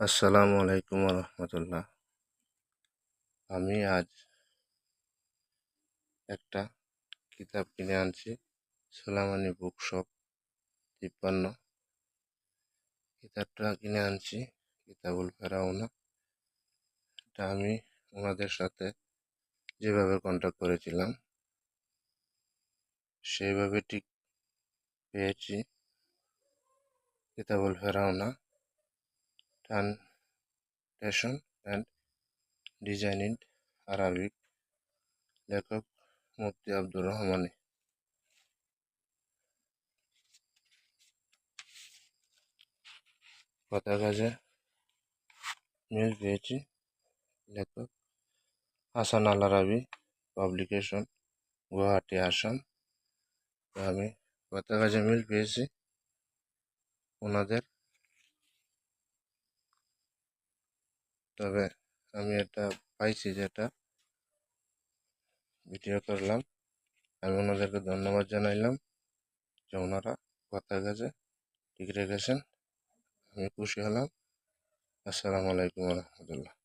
আসসালামু আলাইকুম রহমতুল্লাহ আমি আজ একটা কিতাব কিনে আনছি, সোলামানি বুক শপ তিপ্পান্ন। কিতাবটা কিনে আনছি, কিতাবুল ফেরাউনা। এটা আমি ওনাদের সাথে যেভাবে কন্ট্যাক্ট করেছিলাম, সেইভাবে ঠিক পেয়েছি। কিতাবুল ফেরাউনা translation and design in Arabic লেখক মুফতি আব্দুর রহমানি কথা মিল পেয়েছি লেখক হাসান আল আরাবি পাবলিকেশন গুয়াহাটি, আসাম। আমি কথা মিল পেয়েছি। ওনাদের তবে আমি এটা পাইছি যেটা ভিডিও করলাম। আমি ওনাদেরকে ধন্যবাদ জানাইলাম যে ওনারা কথা গেছে, ঠিক রেখেছেন। আমি খুশি হলাম। আসসালামু আলাইকুম রহমতুল্লাহ।